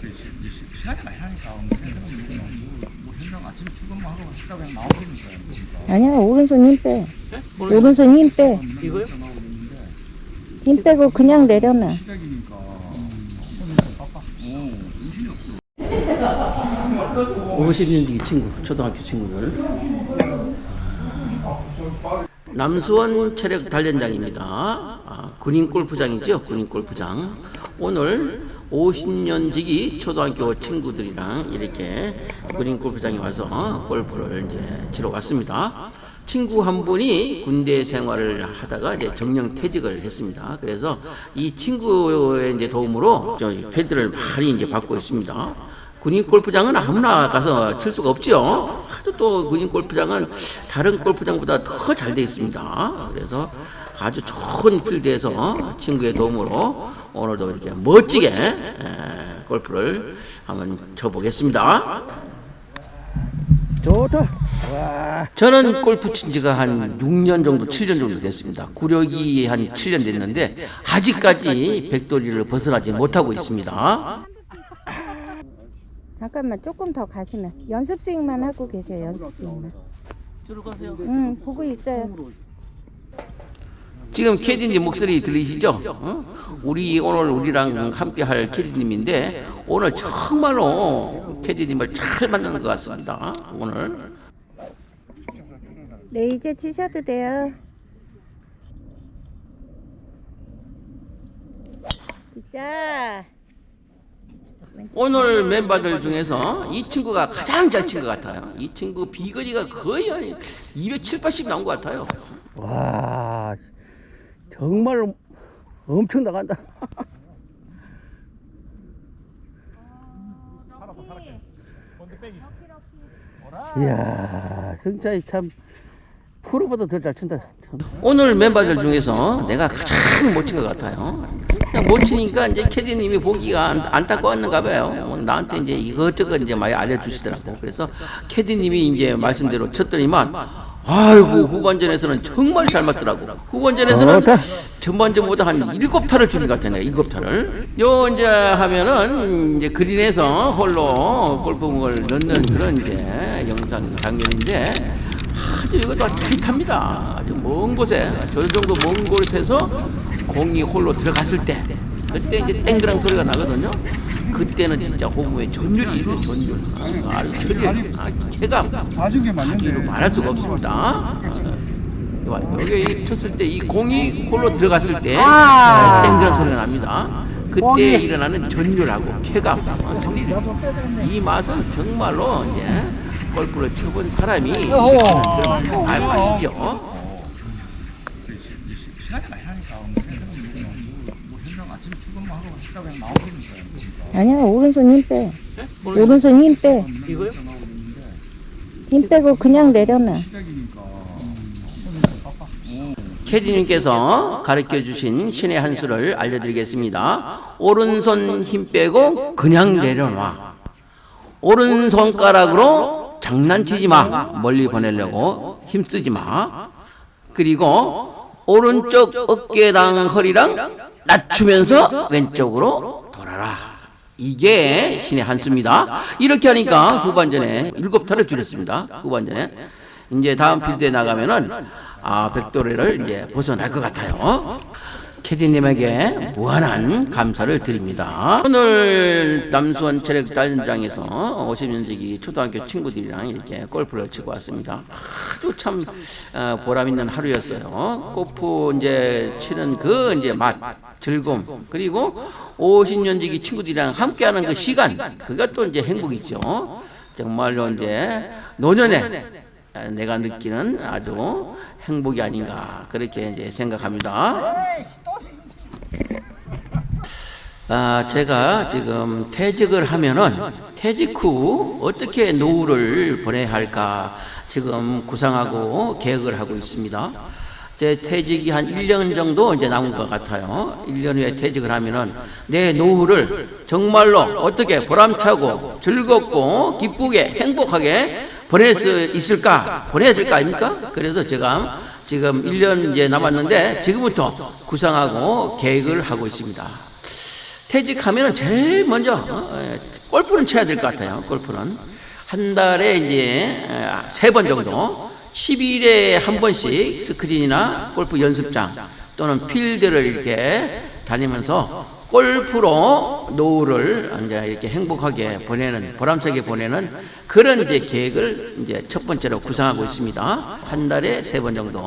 그 시- 이 시- 시간이 많이 하니까 현장은 뭐, 뭐 현장 아침에 출근만 하고 했다 그냥 나오니까 아니야 오른손 힘 빼. 오른손 힘 빼. 이거요? 힘 빼고 그냥 내려놔. 시작이니까 오늘 바빠. 오 정신이 없어. 50년 지기 친구, 초등학교 친구들. 남수원 체력 단련장입니다. 아, 군인 골프장이죠, 군인 골프장. 오늘 50년 지기 초등학교 친구들이랑 이렇게 군인 골프장에 와서 골프를 이제 치러 왔습니다. 친구 한 분이 군대 생활을 하다가 이제 정령 퇴직을 했습니다. 그래서 이 친구의 이제 도움으로 저 패드를 많이 이제 받고 있습니다. 군인 골프장은 아무나 가서 칠 수가 없죠. 하도 또 군인 골프장은 다른 골프장보다 더 잘 돼 있습니다. 그래서 아주 좋은 필드에서 친구의 도움으로 오늘도 이렇게 멋지게 에, 골프를 한번 쳐보겠습니다. 좋다. 와. 저는 골프 친 지가 한 6년 정도, 7년 정도 됐습니다. 구력이 한 7년 됐는데 아직까지 백돌이를 벗어나지 못하고 있습니다. 잠깐만 조금 더 가시면 연습 스윙만 하고 계세요. 연습 스윙만. 들어가세요. 응 보고 있어요. 지금 캐디님 목소리 들리시죠? 어? 우리 오늘 우리랑 함께 할 캐디님인데 오늘 정말로 캐디님을 잘 만나는 것 같습니다. 오늘 네 이제 치셔도 돼요. 자 오늘 멤버들 중에서 이 친구가 가장 잘 친 것 같아요. 이 친구 비거리가 거의 한 270, 80 나온 것 같아요. 와. 정말 엄청 나간다. 이야, 승차이 참 프로보다 더 잘 친다. 참. 오늘 멤버들 중에서 내가 가장 못 친 것 같아요. 못 치니까 이제 캐디님이 보기가 안, 안타까웠는가 봐요. 오늘 나한테 이제 이것저것 이제 많이 알려주시더라고. 그래서 캐디님이 이제 말씀대로 쳤더니만 아이고 후반전에서는 정말 잘 맞더라고. 후반전에서는 좋다. 전반전보다 한 일곱 타를 주는 것 같아 내가 일곱 타를. 요 이제 하면은 이제 그린에서 홀로 골프공을 넣는 그런 이제 영상 장면인데 아주 이것도 타이트합니다. 아주 먼 곳에 저 정도 먼 곳에서 공이 홀로 들어갔을 때 그때 이제 땡그랑 소리가 나거든요. 그때는 진짜 호구의 전율이 이런 전율. 아, 아주 소리, 아, 쾌감. 이로 맞는데. 말할 수가 없습니다. 아, 여기 쳤을 때 이 공이 홀로 들어갔을 때 아. 땡그란 소리가 납니다. 그때 일어나는 전율하고 쾌감, 어, 스릴 이 맛은 정말로 이제 골프를 쳐본 사람이 느끼는 그런 알 맛이죠. 그 시- 이 시- 시간이 많이 하니까 현장은 현장 아침에 출근만 하고 했다 그냥 나오니까 아니야 오른손 힘 빼. 오른손 힘 빼. 이거요? 힘 빼고 그냥 내려놔. 캐디님께서 가르쳐 주신 신의 한 수를 알려드리겠습니다. 오른손 힘 빼고 그냥 내려놔. 오른손가락으로 장난치지 마. 멀리 보내려고 힘쓰지 마. 그리고 오른쪽 어깨랑 허리랑 낮추면서 왼쪽으로 돌아라. 이게 신의 한 수입니다. 이렇게 하니까 후반전에 일곱 타를 줄였습니다. 후반전에. 이제 다음 필드에 나가면은 아, 백도래를 이제 벗어날 것 같아요. 캐디님에게 무한한 감사를 드립니다. 오늘 남수원 체력 단장에서 50년지기 초등학교 친구들이랑 이렇게 골프를 치고 왔습니다. 아주 참 어, 보람 있는 하루였어요. 골프 이제 치는 그 이제 맛, 즐거움 그리고 50년지기 친구들이랑 함께하는 그 시간 그가 또 이제 행복이죠. 정말로 이제 노년에 내가 느끼는 아주 행복이 아닌가 그렇게 이제 생각합니다. 아, 제가 지금 퇴직을 하면은 퇴직 후 어떻게 노후를 보내야 할까 지금 구상하고 계획을 하고 있습니다. 제 퇴직이 한 1년 정도 이제 남은 것 같아요. 1년 후에 퇴직을 하면은 내 노후를 정말로 어떻게 보람차고 즐겁고 기쁘게 행복하게 보낼 수 있을까? 보내야 될 거 아닙니까? 그래서 제가 지금 1년 이제 남았는데 지금부터 구상하고 계획을 하고 있습니다. 퇴직하면은 제일 먼저 어, 에, 골프는 쳐야 될 것 같아요. 골프는 한 달에 이제 세 번 정도 10일에 한 번씩 스크린이나 골프 연습장 또는 필드를 이렇게 다니면서 골프로 노후를 이제 이렇게 행복하게 보내는 보람차게 보내는 그런 이제 계획을 이제 첫 번째로 구상하고 있습니다. 한 달에 세 번 정도